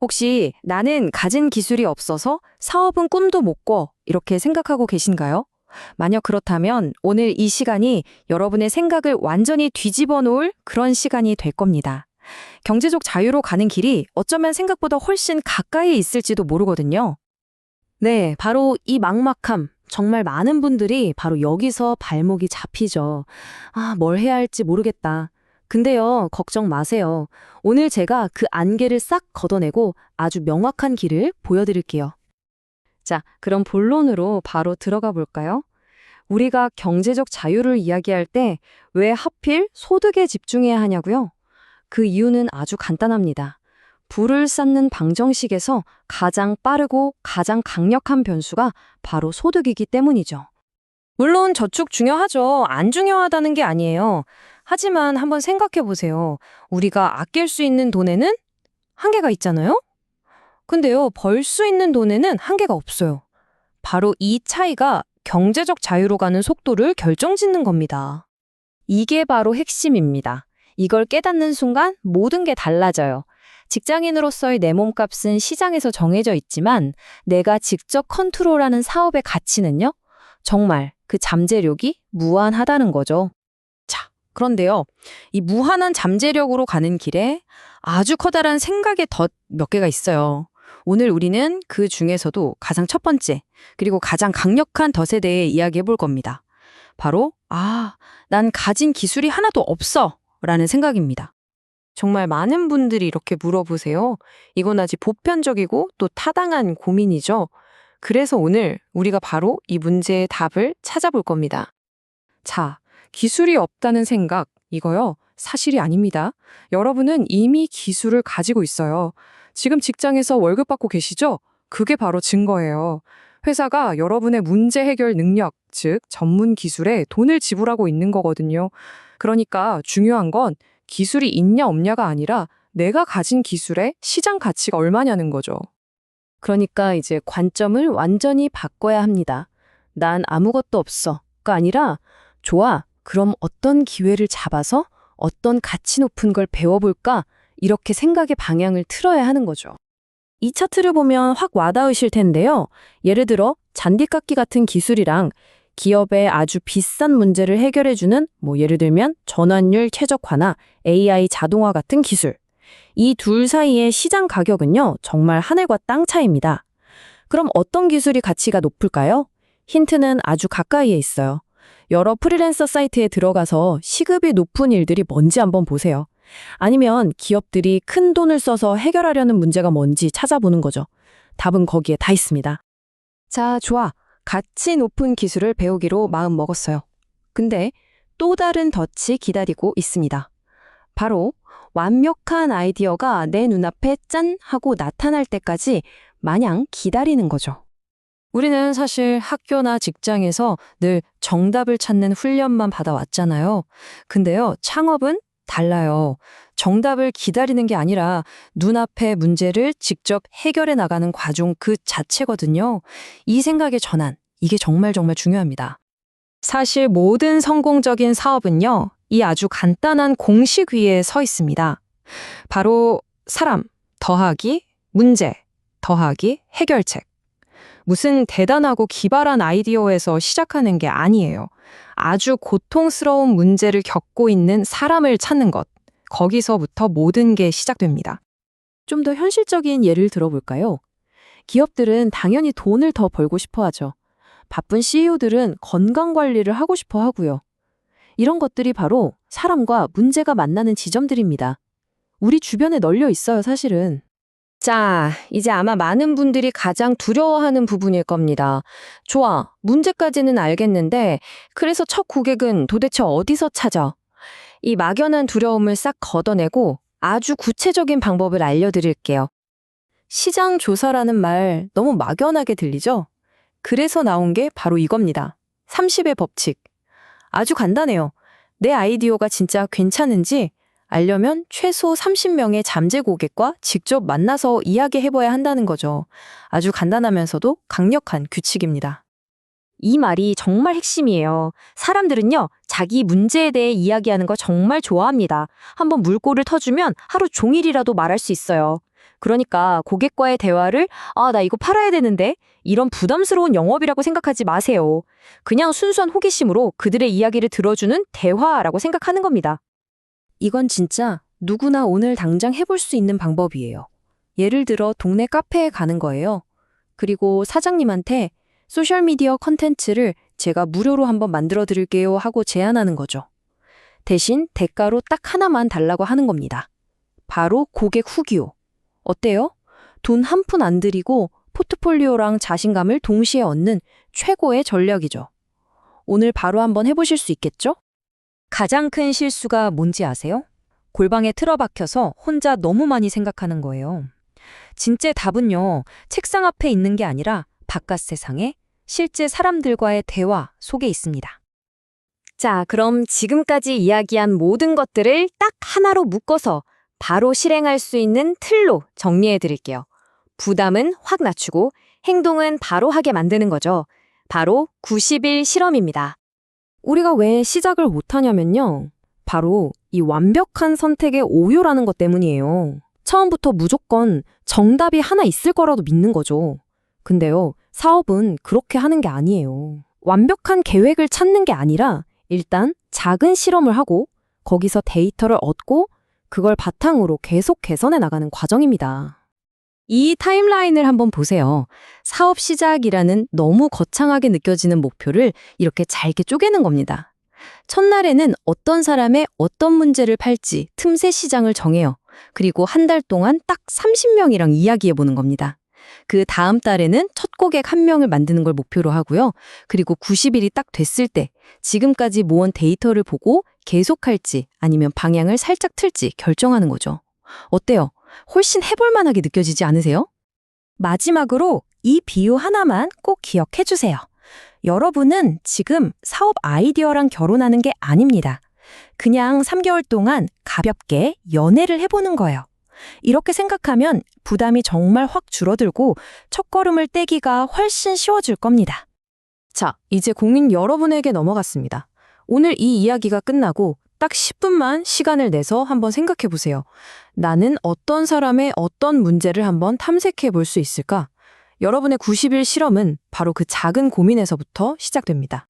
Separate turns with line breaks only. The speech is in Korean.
혹시 나는 가진 기술이 없어서 사업은 꿈도 못 꿔. 이렇게 생각하고 계신가요? 만약 그렇다면 오늘 이 시간이 여러분의 생각을 완전히 뒤집어 놓을 그런 시간이 될 겁니다. 경제적 자유로 가는 길이 어쩌면 생각보다 훨씬 가까이 있을지도 모르거든요. 네, 바로 이 막막함. 정말 많은 분들이 바로 여기서 발목이 잡히죠. 아, 뭘 해야 할지 모르겠다. 근데요, 걱정 마세요. 오늘 제가 그 안개를 싹 걷어내고 아주 명확한 길을 보여드릴게요. 자, 그럼 본론으로 바로 들어가 볼까요? 우리가 경제적 자유를 이야기할 때 왜 하필 소득에 집중해야 하냐고요? 그 이유는 아주 간단합니다. 불을 쌓는 방정식에서 가장 빠르고 가장 강력한 변수가 바로 소득이기 때문이죠. 물론 저축 중요하죠. 안 중요하다는 게 아니에요. 하지만 한번 생각해 보세요. 우리가 아낄 수 있는 돈에는 한계가 있잖아요? 근데요, 벌 수 있는 돈에는 한계가 없어요. 바로 이 차이가 경제적 자유로 가는 속도를 결정짓는 겁니다. 이게 바로 핵심입니다. 이걸 깨닫는 순간 모든 게 달라져요. 직장인으로서의 내 몸값은 시장에서 정해져 있지만 내가 직접 컨트롤하는 사업의 가치는요? 정말 그 잠재력이 무한하다는 거죠. 자, 그런데요. 이 무한한 잠재력으로 가는 길에 아주 커다란 생각의 덫 몇 개가 있어요. 오늘 우리는 그 중에서도 가장 첫 번째, 그리고 가장 강력한 덫에 대해 이야기해 볼 겁니다. 바로, 아, 난 가진 기술이 하나도 없어. 라는 생각입니다. 정말 많은 분들이 이렇게 물어보세요. 이건 아직 보편적이고 또 타당한 고민이죠. 그래서 오늘 우리가 바로 이 문제의 답을 찾아볼 겁니다. 자, 기술이 없다는 생각, 이거요. 사실이 아닙니다. 여러분은 이미 기술을 가지고 있어요. 지금 직장에서 월급 받고 계시죠? 그게 바로 증거예요. 회사가 여러분의 문제 해결 능력, 즉 전문 기술에 돈을 지불하고 있는 거거든요. 그러니까 중요한 건 기술이 있냐 없냐가 아니라 내가 가진 기술의 시장 가치가 얼마냐는 거죠. 그러니까 이제 관점을 완전히 바꿔야 합니다. 난 아무것도 없어 가 아니라 좋아. 그럼 어떤 기회를 잡아서 어떤 가치 높은 걸 배워볼까? 이렇게 생각의 방향을 틀어야 하는 거죠. 이 차트를 보면 확 와닿으실 텐데요. 예를 들어 잔디깎기 같은 기술이랑 기업의 아주 비싼 문제를 해결해주는 뭐 예를 들면 전환율 최적화나 AI 자동화 같은 기술. 이 둘 사이의 시장 가격은요, 정말 하늘과 땅 차이입니다. 그럼 어떤 기술이 가치가 높을까요? 힌트는 아주 가까이에 있어요. 여러 프리랜서 사이트에 들어가서 시급이 높은 일들이 뭔지 한번 보세요. 아니면 기업들이 큰 돈을 써서 해결하려는 문제가 뭔지 찾아보는 거죠. 답은 거기에 다 있습니다. 자, 좋아. 가치 높은 기술을 배우기로 마음 먹었어요. 근데 또 다른 덫이 기다리고 있습니다. 바로 완벽한 아이디어가 내 눈앞에 짠 하고 나타날 때까지 마냥 기다리는 거죠. 우리는 사실 학교나 직장에서 늘 정답을 찾는 훈련만 받아왔잖아요. 근데요, 창업은 달라요. 정답을 기다리는 게 아니라 눈앞의 문제를 직접 해결해 나가는 과정 그 자체거든요. 이 생각의 전환, 이게 정말 정말 중요합니다. 사실 모든 성공적인 사업은요, 이 아주 간단한 공식 위에 서 있습니다. 바로 사람 더하기 문제 더하기 해결책. 무슨 대단하고 기발한 아이디어에서 시작하는 게 아니에요. 아주 고통스러운 문제를 겪고 있는 사람을 찾는 것. 거기서부터 모든 게 시작됩니다. 좀 더 현실적인 예를 들어볼까요? 기업들은 당연히 돈을 더 벌고 싶어 하죠. 바쁜 CEO들은 건강 관리를 하고 싶어 하고요. 이런 것들이 바로 사람과 문제가 만나는 지점들입니다. 우리 주변에 널려 있어요, 사실은. 자, 이제 아마 많은 분들이 가장 두려워하는 부분일 겁니다. 좋아, 문제까지는 알겠는데, 그래서 첫 고객은 도대체 어디서 찾아? 이 막연한 두려움을 싹 걷어내고 아주 구체적인 방법을 알려드릴게요. 시장 조사라는 말 너무 막연하게 들리죠? 그래서 나온 게 바로 이겁니다. 30의 법칙. 아주 간단해요. 내 아이디어가 진짜 괜찮은지 알려면 최소 30명의 잠재 고객과 직접 만나서 이야기해봐야 한다는 거죠. 아주 간단하면서도 강력한 규칙입니다. 이 말이 정말 핵심이에요. 사람들은요, 자기 문제에 대해 이야기하는 거 정말 좋아합니다. 한번 물꼬를 터주면 하루 종일이라도 말할 수 있어요. 그러니까 고객과의 대화를 아, 나 이거 팔아야 되는데 이런 부담스러운 영업이라고 생각하지 마세요. 그냥 순수한 호기심으로 그들의 이야기를 들어주는 대화라고 생각하는 겁니다. 이건 진짜 누구나 오늘 당장 해볼 수 있는 방법이에요. 예를 들어 동네 카페에 가는 거예요. 그리고 사장님한테 소셜미디어 컨텐츠를 제가 무료로 한번 만들어 드릴게요 하고 제안하는 거죠. 대신 대가로 딱 하나만 달라고 하는 겁니다. 바로 고객 후기요. 어때요? 돈 한 푼 안 들이고 포트폴리오랑 자신감을 동시에 얻는 최고의 전략이죠. 오늘 바로 한번 해보실 수 있겠죠? 가장 큰 실수가 뭔지 아세요? 골방에 틀어박혀서 혼자 너무 많이 생각하는 거예요. 진짜 답은요, 책상 앞에 있는 게 아니라 바깥 세상에 실제 사람들과의 대화 속에 있습니다. 자, 그럼 지금까지 이야기한 모든 것들을 딱 하나로 묶어서 바로 실행할 수 있는 틀로 정리해 드릴게요. 부담은 확 낮추고 행동은 바로 하게 만드는 거죠. 바로 90일 실험입니다. 우리가 왜 시작을 못하냐면요. 바로 이 완벽한 선택의 오요라는 것 때문이에요. 처음부터 무조건 정답이 하나 있을 거라도 믿는 거죠. 근데요, 사업은 그렇게 하는 게 아니에요. 완벽한 계획을 찾는 게 아니라 일단 작은 실험을 하고 거기서 데이터를 얻고 그걸 바탕으로 계속 개선해 나가는 과정입니다. 이 타임라인을 한번 보세요. 사업 시작이라는 너무 거창하게 느껴지는 목표를 이렇게 잘게 쪼개는 겁니다. 첫날에는 어떤 사람의 어떤 문제를 팔지 틈새 시장을 정해요. 그리고 한 달 동안 딱 30명이랑 이야기해 보는 겁니다. 그 다음 달에는 첫 고객 한 명을 만드는 걸 목표로 하고요. 그리고 90일이 딱 됐을 때 지금까지 모은 데이터를 보고 계속할지 아니면 방향을 살짝 틀지 결정하는 거죠. 어때요? 훨씬 해볼 만하게 느껴지지 않으세요? 마지막으로 이 비유 하나만 꼭 기억해 주세요. 여러분은 지금 사업 아이디어랑 결혼하는 게 아닙니다. 그냥 3개월 동안 가볍게 연애를 해보는 거예요. 이렇게 생각하면 부담이 정말 확 줄어들고 첫걸음을 떼기가 훨씬 쉬워질 겁니다. 자, 이제 공인 여러분에게 넘어갔습니다. 오늘 이 이야기가 끝나고 딱 10분만 시간을 내서 한번 생각해 보세요. 나는 어떤 사람의 어떤 문제를 한번 탐색해 볼 수 있을까? 여러분의 90일 실험은 바로 그 작은 고민에서부터 시작됩니다.